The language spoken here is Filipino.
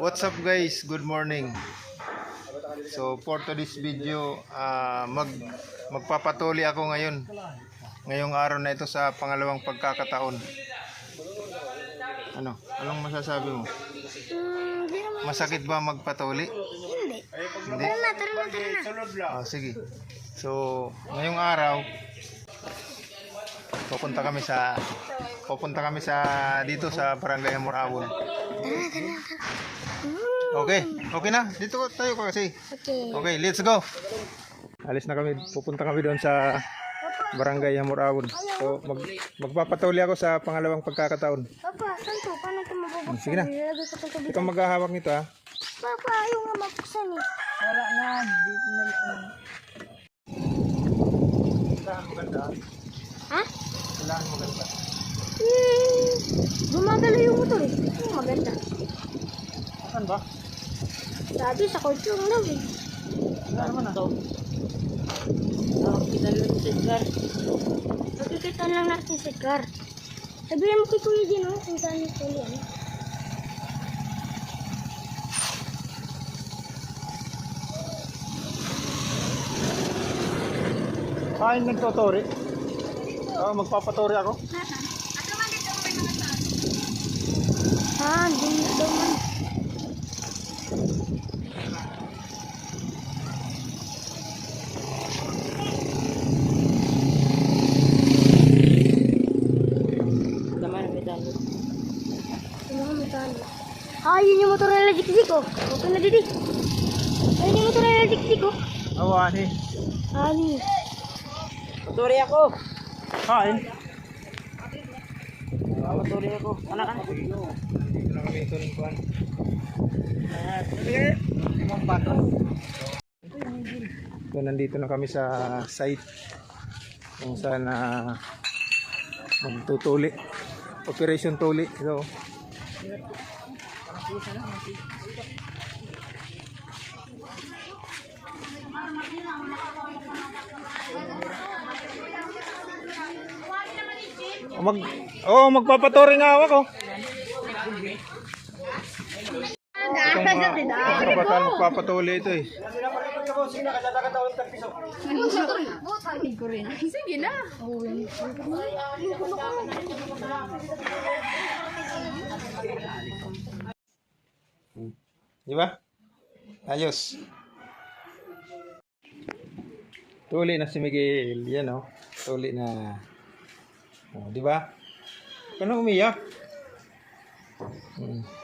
What's up guys? Good morning. So for today's video, ah, mag magpapatuli ako ngayon. Ngayong araw na ito sa pangalawang pagkakataon. Ano? Anong masasabi mo? Masakit ba magpatuli? Hindi. Hindi. Tara na, tara na, tara na. Ah, sige. So, ngayong araw, pupunta kami sa pupunta kami sa dito sa Barangay Hamorawon. Okay, okay na. Dito tayo kasi. Okay. Okay, let's go. Alis na kami. Pupunta kami doon sa Barangay Hamorawon. So, mag, magpapatuli ako sa pangalawang pagkakataon. Papa, saan to? Paano ito mabubuksan? Sige na. Ikaw maghahawak nito ha. Papa, ayaw nga mabuksan eh. Wala na, dito na lang. Kailangan maganda. Ha? Kailangan maganda. Hmm, gumagalo yung motor eh. Oh, maganda. Saan ba? Sabi sa kotse yung daw eh. Wala naman na. Tawag kita lang sa Edgar. Magkikita lang natin si Car. Sabihin mo kay Kuya din oh, kung saan yung tuli ano. Ah, yung nagtotori. Oh, magpapatori ako. Ah, hindi na daw man. Ano? Ah, yun yung motor na dik oh. Okay na didi. Ayun yung motor na dik oh. Awan eh. Ani. Maturi ako. Kain. Maturi ako. Anak ka. Dito na kami ito ng kuhan. So, nandito na kami sa site kung saan na magtutuli. Operation Tuli. So, Oh, mag Oh, magpapatory nga ako. oh. Itong mga kabataan magpapatuli ito eh. Di ba? Ayos. Tuli na si Miguel. Yan oh. Tuli na. Oh, di ba? Paano umiyak? Hmm.